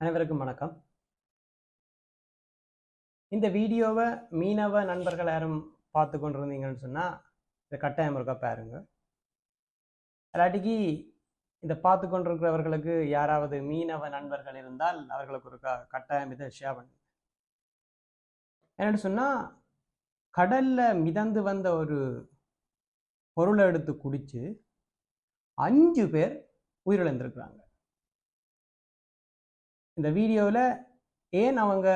அனைவருக்கும் வணக்கம். இந்த வீடியோவை மீனவ நண்பர்கள் யாரும் பார்த்து கொண்டிருந்தீங்கன்னு சொன்னால் இதை கட்டாயம் இருக்கா பாருங்க. இல்லாட்டிக்கு இதை பார்த்து கொண்டிருக்கிறவர்களுக்கு யாராவது மீனவ நண்பர்கள் இருந்தால் அவர்களுக்கு ஒரு க- கட்டாயம் இதை ஷேர் பண்ணுங்க. என்னன்னு சொன்னால் கடலில் மிதந்து வந்த ஒரு பொருளை எடுத்து குடிச்சு அஞ்சு பேர் உயிரிழந்திருக்கிறாங்க. இந்த வீடியோவில் ஏன் அவங்க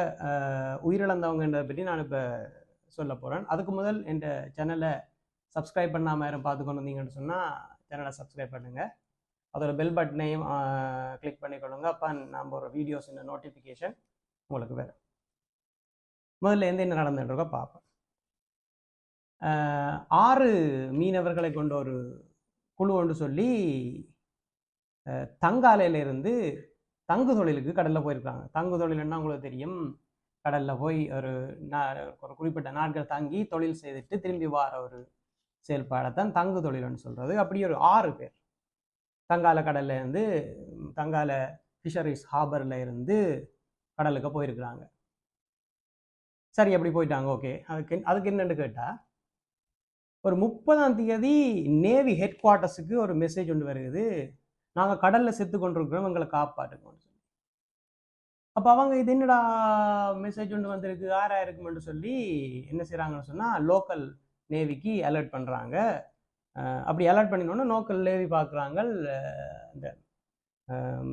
உயிரிழந்தவங்கன்றதை பற்றி நான் இப்போ சொல்ல போகிறேன் அதுக்கு முதல் என் சேனலை சப்ஸ்கிரைப் பண்ணாமல் யாரும் பார்த்து கொண்டு வந்தீங்கன்னு சொன்னால் சேனலை சப்ஸ்கிரைப் பண்ணுங்கள் அதோட பெல் பட்டனையும் கிளிக் பண்ணிக்கொள்ளுங்க. அப்போ நாம் ஒரு வீடியோஸ் இந்த நோட்டிஃபிகேஷன் உங்களுக்கு வேறு முதல்ல எந்த என்ன நடந்துட்டுருக்கோ பார்ப்போம் ஆறு மீனவர்களை கொண்ட ஒரு குழு ஒன்று சொல்லி தங்காலையிலிருந்து தங்காலையில இருந்து தங்கு தொழிலுக்கு கடலில் போயிருக்காங்க. தங்கு தொழில்னா உங்களுக்கு தெரியும்? கடலில் போய் ஒரு நா- ஒரு குறிப்பிட்ட நாட்கள் தங்கி தொழில் செய்துட்டு திரும்பி வார ஒரு செயல்பாடை தான் தங்கு தொழில்னு சொல்கிறது அப்படி ஒரு ஆறு பேர். தங்கால கடல்ல இருந்து தங்கால ஃபிஷரிஸ் ஹார்பரில் இருந்து கடலுக்கு போயிருக்கிறாங்க. சரி அப்படி போயிட்டாங்க. ஓகே. அதுக்கு அதுக்கு என்னென்னு கேட்டால் ஒரு முப்பதாம் தேதி நேவி ஹெட் குவார்ட்டர்ஸுக்கு ஒரு மெசேஜ் ஒன்று வருகுது நாங்கள் கடலில் செத்து கொண்டிருக்கிறோம் எங்களை காப்பாற்றுங்க சொல்லி. அப்போ அவங்க இது என்னடா மெசேஜ் ஒன்று வந்திருக்கு ஆறா இருக்குமென்று சொல்லி என்ன செய்கிறாங்கன்னு சொன்னால் லோக்கல் நேவிக்கு அலர்ட் பண்ணுறாங்க அப்படி அலர்ட் பண்ணினோன்னா லோக்கல் நேவி பார்க்குறாங்க இந்த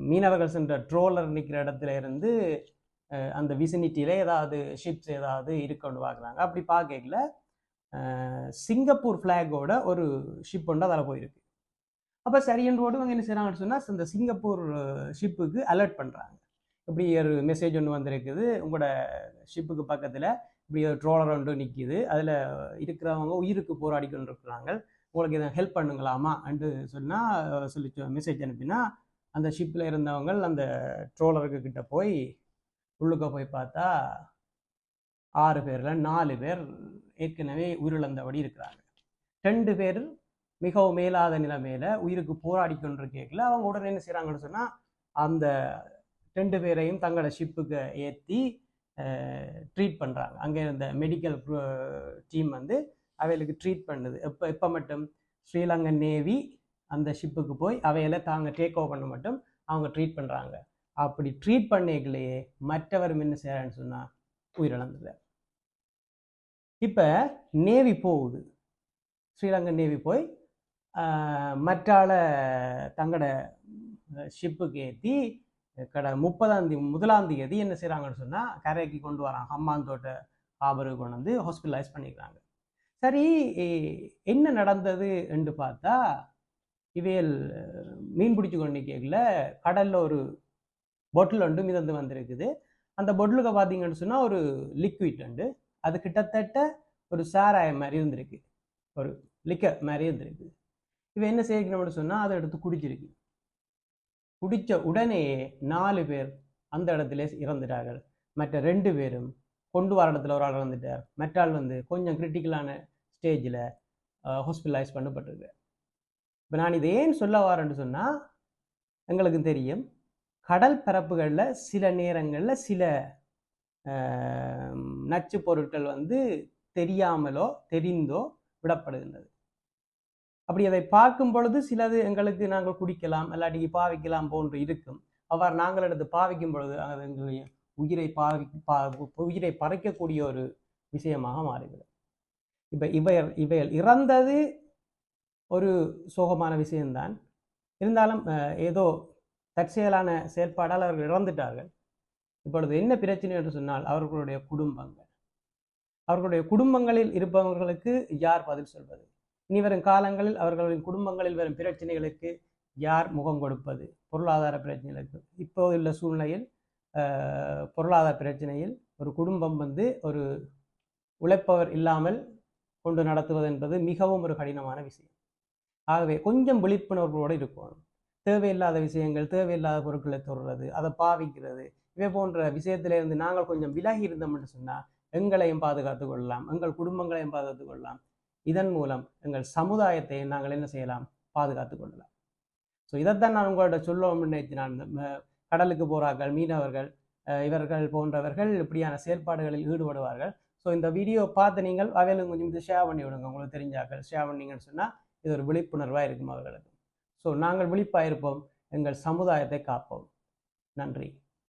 மீனவர்கள் சென்ற ட்ரோலர் நிற்கிற இடத்துல இருந்து அந்த விசினிட்டியில் ஏதாவது ஷிப்ஸ் ஏதாவது இருக்குன்னு பார்க்குறாங்க அப்படி பார்க்கல சிங்கப்பூர் ஃப்ளாகோட ஒரு ஷிப் ஒன்று அதில் போயிருக்கு. அப்போ சரியன்றோடு இவங்க என்ன செய்கிறாங்கன்னு சொன்னால் இந்த சிங்கப்பூர் ஷிப்புக்கு அலர்ட் பண்ணுறாங்க இப்படி ஒரு மெசேஜ் ஒன்று வந்திருக்குது உங்களோட ஷிப்புக்கு பக்கத்தில் இப்படி ஒரு ட்ரோலர் ஒன்று நிற்கிது அதில் இருக்கிறவங்க உயிருக்கு போராடி கொண்டு இருக்கிறாங்க உங்களுக்கு இதை ஹெல்ப் பண்ணுங்களாமா? என்று சொன்னால் சொல்லி மெசேஜ் அனுப்பினா அந்த ஷிப்பில் இருந்தவங்க அந்த ட்ரோலருக்கு கிட்ட போய் உள்ளுக்க போய் பார்த்தா ஆறு பேரில் நாலு பேர் ஏற்கனவே உயிரிழந்தபடி இருக்கிறாங்க. ரெண்டு பேர் மிகவும் மேலாத நிலைமையில உயிருக்கு போராடி கேட்கல. அவங்க உடனே என்ன செய்கிறாங்கன்னு சொன்னால் அந்த ரெண்டு பேரையும் தங்களோட ஷிப்புக்கு ஏற்றி ட்ரீட் பண்ணுறாங்க அங்கே இருந்த மெடிக்கல் டீம் வந்து அவைகளுக்கு ட்ரீட் பண்ணுது. எப்போ எப்போ மட்டும்? ஸ்ரீலங்கன் நேவி அந்த ஷிப்புக்கு போய் அவையில தாங்க டேக் ஓவர் பண்ண மட்டும் அவங்க ட்ரீட் பண்ணுறாங்க அப்படி ட்ரீட் பண்ணிக்கலையே மற்றவர் என்ன செய்கிறான்னு சொன்னால் உயிரிழந்தது. இப்போ நேவி போகுது. ஸ்ரீலங்கன் நேவி போய் மற்றால தங்களோட ஷிப்புக்கு ஏற்றி கடை முப்பதாம் தேதி முதலாம் தேதி என்ன செய்கிறாங்கன்னு சொன்னால் கரைக்கு கொண்டு வராங்க. ஹம்மாந்தோட்ட ஹாபருக்கு கொண்டு வந்து ஹாஸ்பிட்டலைஸ் பண்ணிக்கிறாங்க. சரி என்ன நடந்தது என்று பார்த்தா இவையல் மீன் பிடிச்சி கொண்டு கேட்கல கடலில் ஒரு பொட்டில் ஒன்று மிதந்து வந்திருக்குது. அந்த பொட்டிலுக்கு பார்த்தீங்கன்னு சொன்னால் ஒரு லிக்விட் உண்டு. அது கிட்டத்தட்ட ஒரு சாராயம் மாதிரி இருந்திருக்கு. ஒரு லிக்கர் மாதிரி இருந்திருக்கு. இவன் என்ன செய்யணும்னு சொன்னால் அதை எடுத்து குடிச்சிருக்கு. குடித்த உடனே நாலு பேர் அந்த இடத்துல இறந்துட்டார்கள். மற்ற ரெண்டு பேரும் கொண்டு வர இடத்துல ஒரு ஆள் இறந்துட்டார். மற்ற ஆள் வந்து கொஞ்சம் கிரிட்டிக்கலான ஸ்டேஜில் ஹாஸ்பிட்டலைஸ் பண்ணப்பட்டிருக்கு. இப்போ நான் இதை ஏன் சொல்ல வரேன்னு சொன்னால் எங்களுக்கு தெரியும். கடல் பரப்புகளில் சில நேரங்களில் சில நச்சு பொருட்கள் வந்து தெரியாமலோ தெரிந்தோ விடப்படுகின்றது. அப்படி அதை பார்க்கும் பொழுது சிலது எங்களுக்கு நாங்கள் குடிக்கலாம் இல்லாட்டி பாவிக்கலாம் போன்று இருக்கும். அவ்வாறு நாங்கள் எடுத்து பாவிக்கும் பொழுது அது எங்களுடைய உயிரை பாவி பா உயிரை பறைக்கக்கூடிய ஒரு விஷயமாக மாறிவிடும். இப்போ இவையர் இவையல் இறந்தது ஒரு சோகமான விஷயம்தான். இருந்தாலும் அஹ், ஏதோ தற்செயலான செயல்பாடால் அவர்கள் இறந்துட்டார்கள். இப்பொழுது என்ன பிரச்சனை என்று சொன்னால் அவர்களுடைய குடும்பங்கள். அவர்களுடைய குடும்பங்களில் இருப்பவர்களுக்கு யார் பதில் சொல்வது? இனி வரும் காலங்களில் அவர்களின் குடும்பங்களில் வரும் பிரச்சனைகளுக்கு யார் முகம் கொடுப்பது? பொருளாதார பிரச்சனைகளுக்கு. இப்போ உள்ள சூழ்நிலையில் பொருளாதார பிரச்சனையில் ஒரு குடும்பம் வந்து ஒரு உழைப்பவர் இல்லாமல் கொண்டு நடத்துவது என்பது மிகவும் ஒரு கடினமான விஷயம். ஆகவே கொஞ்சம் விழிப்புணர்வோடு இருக்கணும். தேவையில்லாத விஷயங்கள் தேவையில்லாத பொருட்களை தொடுறது அதை பாவிக்கிறது இவை போன்ற விஷயத்திலிருந்து நாங்கள் கொஞ்சம் விலகி இருந்தோம் என்று சொன்னால் எங்களையும் பாதுகாத்துக் கொள்ளலாம் எங்கள் குடும்பங்களையும் பாதுகாத்து கொள்ளலாம். இதன் மூலம் எங்கள் சமுதாயத்தை நாங்கள் என்ன செய்யலாம்? பாதுகாத்து கொள்ளலாம். ஸோ இதைத்தான் நான் உங்கள்ட்ட சொல்லுவோம் நினைத்து நான் கடலுக்கு போகிறார்கள் மீனவர்கள் அஹ், இவர்கள் போன்றவர்கள் இப்படியான செயல்பாடுகளில் ஈடுபடுவார்கள். ஸோ இந்த வீடியோ பார்த்து நீங்கள் அவையிலும் கொஞ்சம் இது ஷேர் பண்ணி விடுங்க. உங்களுக்கு தெரிஞ்சாக்கள் ஷேர் பண்ணீங்கன்னு சொன்னால் இது ஒரு விழிப்புணர்வாக இருக்கும் அவர்களுக்கு ஸோ நாங்கள் விழிப்பாக இருப்போம். எங்கள் சமுதாயத்தை காப்போம். நன்றி.